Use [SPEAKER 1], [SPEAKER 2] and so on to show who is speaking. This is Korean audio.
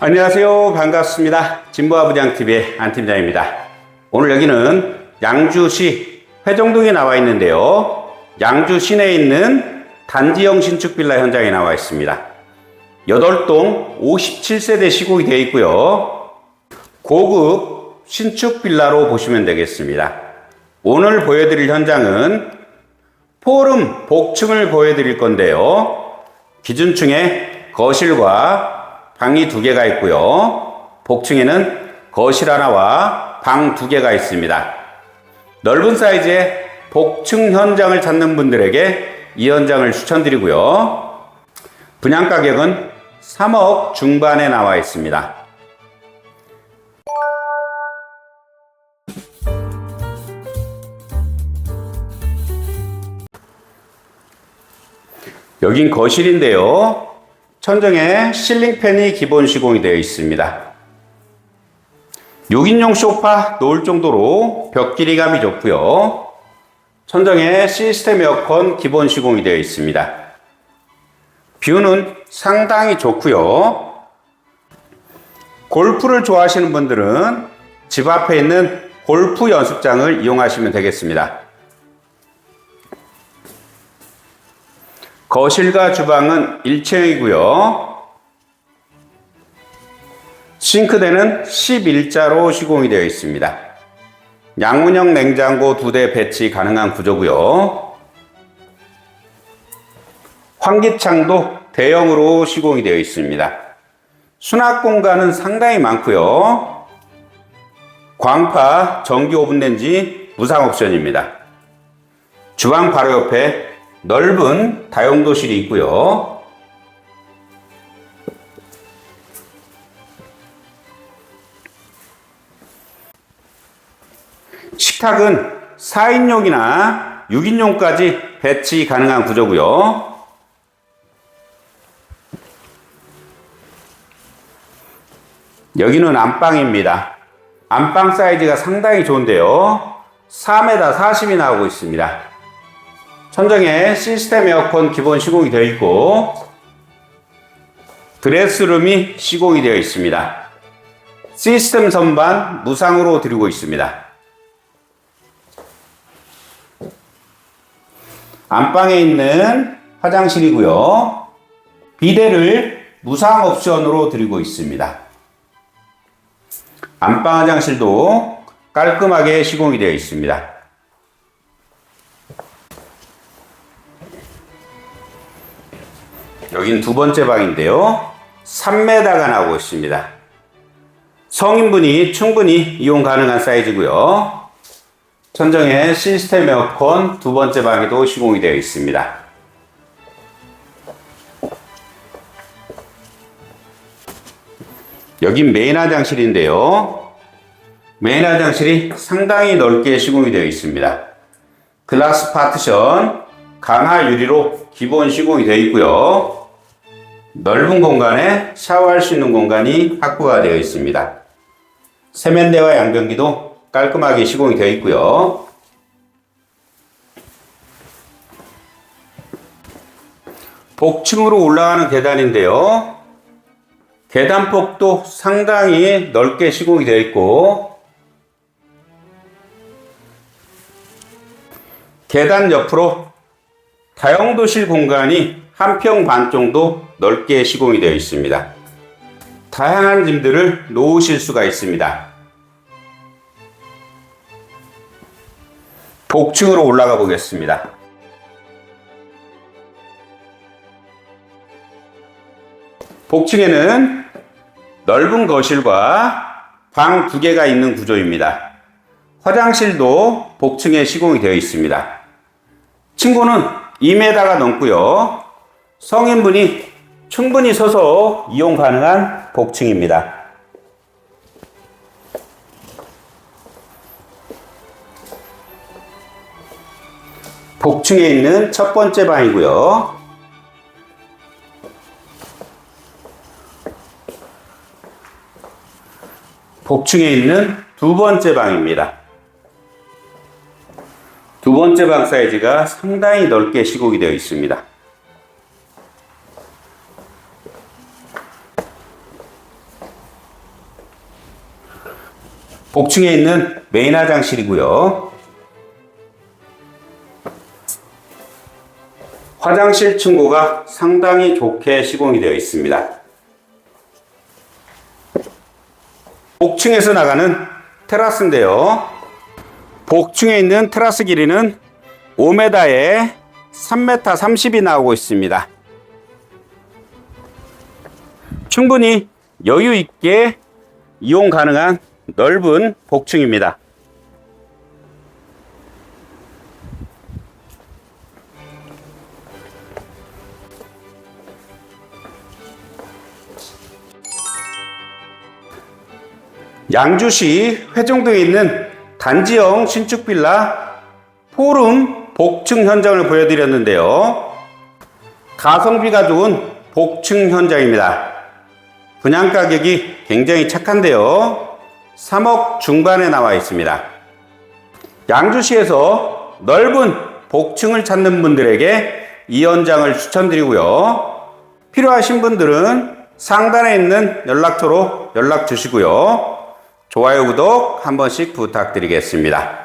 [SPEAKER 1] 안녕하세요. 반갑습니다. 진보아부장TV의 안팀장입니다. 오늘 여기는 양주시 회정동에 나와 있는데요. 양주 시내에 있는 단지형 신축 빌라 현장에 나와 있습니다. 8동 57세대 시공이 되어 있고요. 고급 신축 빌라로 보시면 되겠습니다. 오늘 보여드릴 현장은 포름 복층을 보여드릴 건데요. 기준층에 거실과 방이 두 개가 있고요. 복층에는 거실 하나와 방 두 개가 있습니다. 넓은 사이즈의 복층 현장을 찾는 분들에게 이 현장을 추천드리고요. 분양 가격은 3억 중반에 나와 있습니다. 여긴 거실인데요. 천정에 실링팬이 기본 시공이 되어 있습니다. 6인용 소파 놓을 정도로 벽 길이감이 좋고요. 천정에 시스템 에어컨 기본 시공이 되어 있습니다. 뷰는 상당히 좋고요. 골프를 좋아하시는 분들은 집 앞에 있는 골프 연습장을 이용하시면 되겠습니다. 거실과 주방은 1층이고요. 싱크대는 11자로 시공이 되어 있습니다. 양문형 냉장고 두 대 배치 가능한 구조고요. 환기창도 대형으로 시공이 되어 있습니다. 수납 공간은 상당히 많고요. 광파, 전기 오븐 렌지 무상 옵션입니다. 주방 바로 옆에 넓은 다용도실이 있고요. 식탁은 4인용이나 6인용까지 배치 가능한 구조고요. 여기는 안방입니다. 안방 사이즈가 상당히 좋은데요. 4m 40이 나오고 있습니다. 천정에 시스템 에어컨 기본 시공이 되어 있고 드레스룸이 시공이 되어 있습니다. 시스템 선반 무상으로 드리고 있습니다. 안방에 있는 화장실이고요. 비데를 무상 옵션으로 드리고 있습니다. 안방 화장실도 깔끔하게 시공이 되어 있습니다. 여긴 두 번째 방인데요. 3m가 나오고 있습니다. 성인분이 충분히 이용 가능한 사이즈고요. 천정에 시스템 에어컨 두 번째 방에도 시공이 되어 있습니다. 여긴 메인 화장실인데요. 메인 화장실이 상당히 넓게 시공이 되어 있습니다. 글라스 파티션, 강화 유리로 기본 시공이 되어 있고요. 넓은 공간에 샤워할 수 있는 공간이 확보가 되어 있습니다. 세면대와 양변기도 깔끔하게 시공이 되어 있고요. 복층으로 올라가는 계단인데요. 계단폭도 상당히 넓게 시공이 되어 있고 계단 옆으로 다용도실 공간이 한 평 반 정도 넓게 시공이 되어 있습니다. 다양한 짐들을 놓으실 수가 있습니다. 복층으로 올라가 보겠습니다. 복층에는 넓은 거실과 방 두 개가 있는 구조입니다. 화장실도 복층에 시공이 되어 있습니다. 층고는 2m가 넘고요. 성인분이 충분히 서서 이용 가능한 복층입니다. 복층에 있는 첫 번째 방이고요. 복층에 있는 두 번째 방입니다. 두 번째 방 사이즈가 상당히 넓게 시공이 되어 있습니다. 복층에 있는 메인 화장실이고요. 화장실 층고가 상당히 좋게 시공이 되어 있습니다. 복층에서 나가는 테라스인데요. 복층에 있는 테라스 길이는 5m에 3m 30이 나오고 있습니다. 충분히 여유 있게 이용 가능한 넓은 복층입니다. 양주시 회종동에 있는 단지형 신축 빌라 포름 복층 현장을 보여드렸는데요. 가성비가 좋은 복층 현장입니다. 분양 가격이 굉장히 착한데요. 3억 중반에 나와 있습니다. 양주시에서 넓은 복층을 찾는 분들에게 이 현장을 추천드리고요. 필요하신 분들은 상단에 있는 연락처로 연락 주시고요. 좋아요, 구독 한 번씩 부탁드리겠습니다.